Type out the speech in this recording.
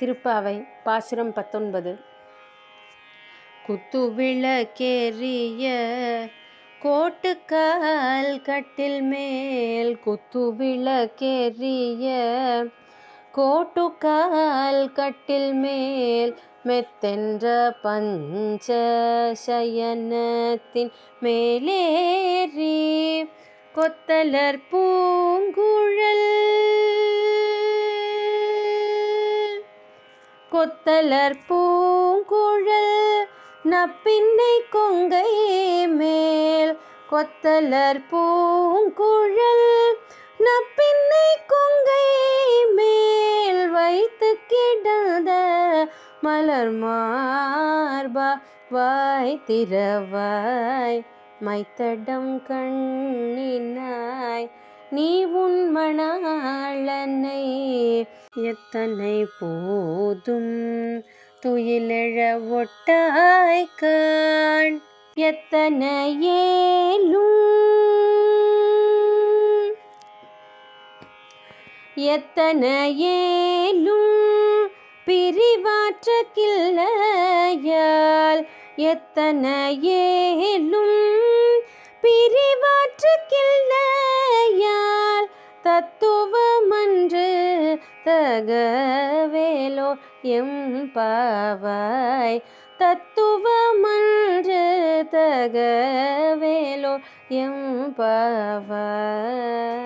திருப்பாவை பாசுரம் பத்தொன்பது. குத்துவிளக்கேறிய கோட்டுக்கால் கட்டில் மேல் குத்துவிளக்கேறிய கோட்டுக்கால் கட்டில் மேல் மெத்தென்ற பஞ்ச சயனத்தின் மேலேறி கொத்தலர் பூங்குழல் கொத்தலர் பூங்குழல் நப்பின்னை கொங்கை மேல். கொத்தலர் பூங்குழல் நப்பின்னை கொங்கை மேல். வைத்து கிடந்த மலர் மார்பா வாய் திறவாய். மைத்தடம் கண்ணின் நீ உன் மணாளனை. எத்தனை போதும் துயிலெழ ஒட்டாய் காண். எத்தனையேலும் எத்தனையேலும் பிரிவாற்ற கிள்ளையால். எத்தனையேலும் தத்துவமன்று தகவேலோ எம் பாவாய். தத்துவமன்று தகவேலோ எம் பாவாய்.